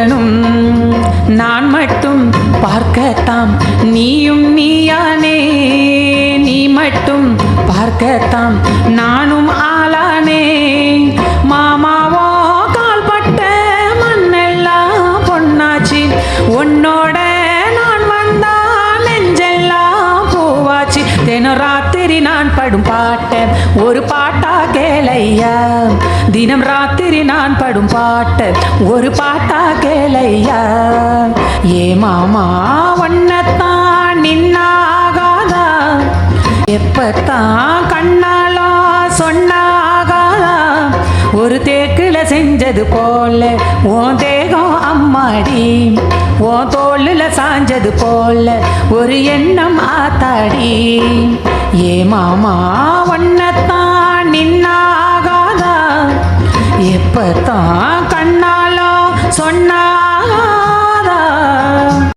போகணும் நான் மட்டும் பார்க்கத்தாம் நீயும் நீயானே நீ மட்டும் பார்க்கத்தாம் நானும் ஆளானே. மாமாவோ கால்பட்ட மண்ணெல்லாம் பொன்னாச்சு. உன்னோட ராத்திரி நான் படும் பாட்ட ஒரு பாட்டா கேளையா? தினம் ராத்திரி நான் படும் பாட்ட ஒரு பாட்டா கேளையா? ஏ மாமா ஒன்னத்தான் நின்னாகாதா? எப்பத்தான் கண்ணாலா சொன்னாகாதா? ஒரு தேக்கில் செஞ்சது போல உன் தேகம் அம்மாடி. உன் தோளில் சாஞ்சது போல ஒரு எண்ணம் ஆத்தாடி. ஏ மாமா ஒன்னத்தான் நின்னாகாதா? எப்பத்தான் கண்ணாலோ சொன்னா